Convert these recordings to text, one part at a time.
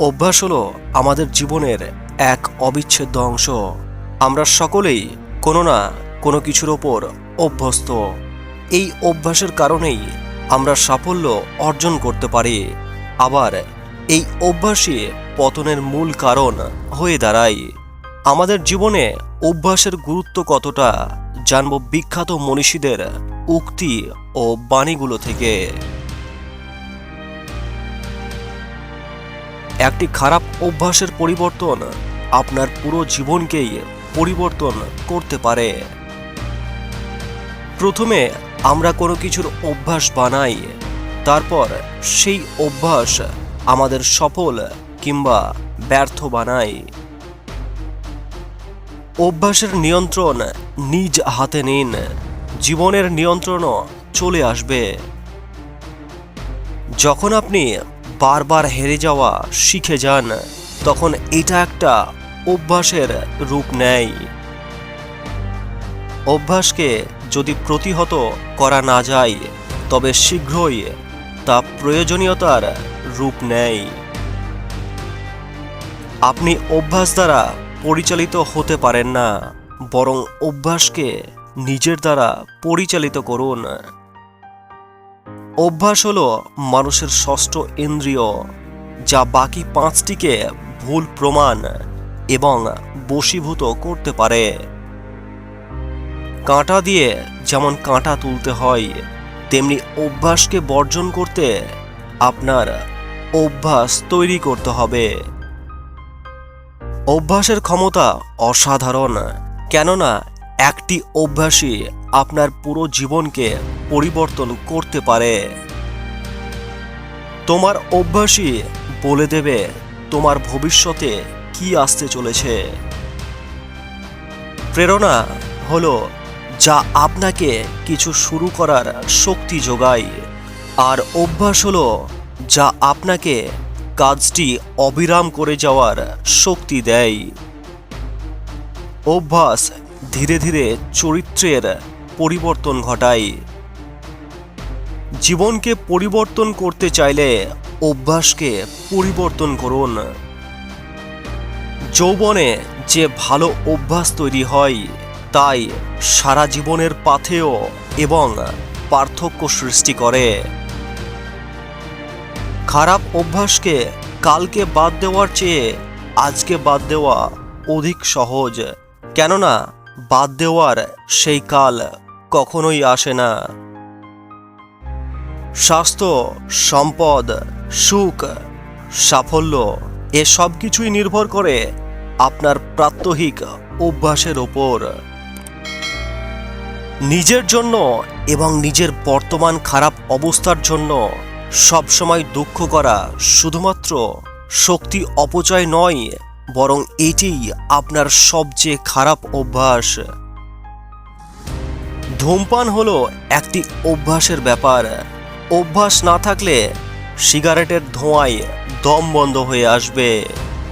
অভ্যাস হলো আমাদের জীবনের এক অবিচ্ছেদ্য অংশ। আমরা সকলেই কোনো না কোনো কিছুর ওপর অভ্যস্ত। এই অভ্যাসের কারণেই আমরা সাফল্য অর্জন করতে পারি। আবার এই অভ্যাসই পতনের মূল কারণ হয়ে দাঁড়ায়। আমাদের জীবনে অভ্যাসের গুরুত্ব কতটা জানব বিখ্যাত মনীষীদের উক্তি ও বাণীগুলো থেকে। একটি খারাপ অভ্যাসের পরিবর্তন আপনার পুরো জীবনকেই পরিবর্তন করতে পারে। প্রথমে আমরা কোনো কিছুর অভ্যাস বানাই, তারপর সেই অভ্যাস আমাদের সফল কিংবা ব্যর্থ বানাই অভ্যাসের নিয়ন্ত্রণ নিজ হাতে নিন, জীবনের নিয়ন্ত্রণও চলে আসবে। যখন আপনি বারবার হেরে যাওয়া শিখে যান, তখন এটা একটা অভ্যাসের রূপ নেয়। অভ্যাসকে যদি প্রতিহত করা না যায়, তবে শীঘ্রই তা প্রয়োজনীয়তার রূপ নেয়। আপনি অভ্যাস দ্বারা পরিচালিত হতে পারেন না, বরং অভ্যাসকে নিজের দ্বারা পরিচালিত করুন। অভ্যাস হলো মানুষের ষষ্ঠ ইন্দ্রিয়, যা বাকি পাঁচটিকে ভুল প্রমাণ এবং বশীভূত করতে পারে। কাঁটা দিয়ে যেমন কাঁটা তুলতে হয়, তেমনি অভ্যাসকে বর্জন করতে আপনার অভ্যাস তৈরি করতে হবে। অভ্যাসের ক্ষমতা অসাধারণ, কেননা একটি অভ্যাসই আপনার পুরো জীবনকে পরিবর্তন করতে পারে। তোমার অভ্যাসই বলে দেবে তোমার ভবিষ্যতে কি আসতে চলেছে। প্রেরণা হলো যা আপনাকে কিছু শুরু করার শক্তি যোগায়। আর অভ্যাস হলো যা আপনাকে কাজটি অবিরাম করে যাওয়ার শক্তি দেয়। অভ্যাস ধীরে ধীরে চরিত্রের পরিবর্তন ঘটায়। জীবনকে পরিবর্তন করতে চাইলে অভ্যাসকে পরিবর্তন করুন। যৌবনে যে ভালো অভ্যাস তৈরি হয়, তাই সারা জীবনের পাথেয় এবং পার্থক্য সৃষ্টি করে। খারাপ অভ্যাসকে কালকে বাদ দেওয়ার চেয়ে আজকে বাদ দেওয়া অধিক সহজ। কেননা বাদ দেওয়ার সেই কাল কখনোই আসে না। স্বাস্থ্য, সম্পদ, সুখ, সাফল্য, এ সব কিছুই নির্ভর করে আপনার প্রাত্যহিক অভ্যাসের ওপর। নিজের জন্য এবং নিজের বর্তমান খারাপ অবস্থার জন্য সবসময় দুঃখ করা শুধুমাত্র শক্তি অপচয় নয় বরং এটিই আপনার সবচেয়ে খারাপ অভ্যাস। ধূমপান হলো একটি অভ্যাসের ব্যাপার। অভ্যাস না থাকলে সিগারেটের ধোঁয়ায় দম বন্ধ হয়ে আসবে।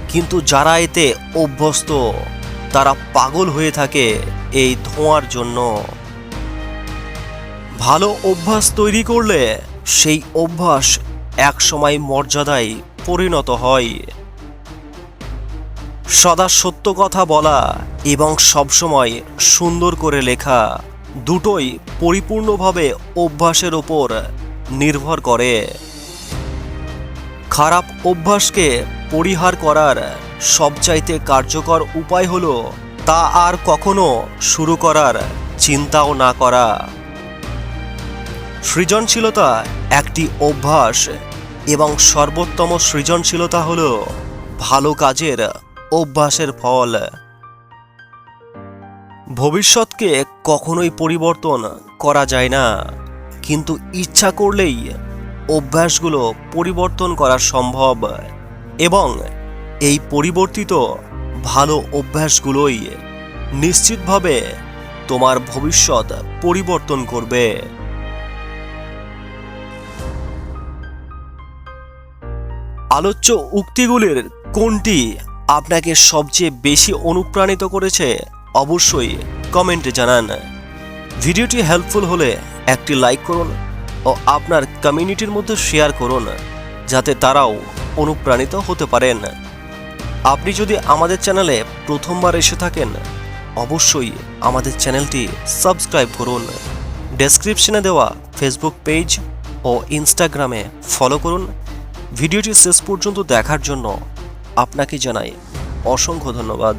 কিন্তু যারা এতে অভ্যস্ত, তারা পাগল হয়ে থাকে এই ধোঁয়ার জন্য। ভালো অভ্যাস তৈরি করলে সেই অভ্যাস একসময় মর্যাদায় পরিণত হয়। সদা সত্য কথা বলা এবং সবসময় সুন্দর করে লেখা দুটোই পরিপূর্ণভাবে অভ্যাসের ওপর নির্ভর করে। খারাপ অভ্যাসকে পরিহার করার সবচাইতে কার্যকর উপায় হলো তা আর কখনো শুরু করার চিন্তাও না করা। সৃজনশীলতা একটি অভ্যাস এবং সর্বোত্তম সৃজনশীলতা হল ভালো কাজের অভ্যাসের ফল। ভবিষ্যৎকে কখনোই পরিবর্তন করা যায় না। কিন্তু ইচ্ছা করলেই অভ্যাসগুলো পরিবর্তন করা সম্ভব। এবং এই পরিবর্তিত ভালো অভ্যাসগুলোই নিশ্চিতভাবে তোমার ভবিষ্যৎ পরিবর্তন করবে। আলোচ্য উক্তিগুলির কোনটি আপনাকে সবচেয়ে বেশি অনুপ্রাণিত করেছে অবশ্যই কমেন্টে জানান। ভিডিওটি হেল্পফুল হলে একটি লাইক করুন ও আপনার কমিউনিটির মধ্যে শেয়ার করুন, যাতে তারাও অনুপ্রাণিত হতে পারেন। আপনি যদি আমাদের চ্যানেলে প্রথমবার এসে থাকেন, অবশ্যই আমাদের চ্যানেলটি সাবস্ক্রাইব করুন। ডেসক্রিপশনে দেওয়া ফেসবুক পেজ ও ইনস্টাগ্রামে ফলো করুন। ভিডিওটি শেষ পর্যন্ত দেখার জন্য আপনাকে জানাই অসংখ্য ধন্যবাদ।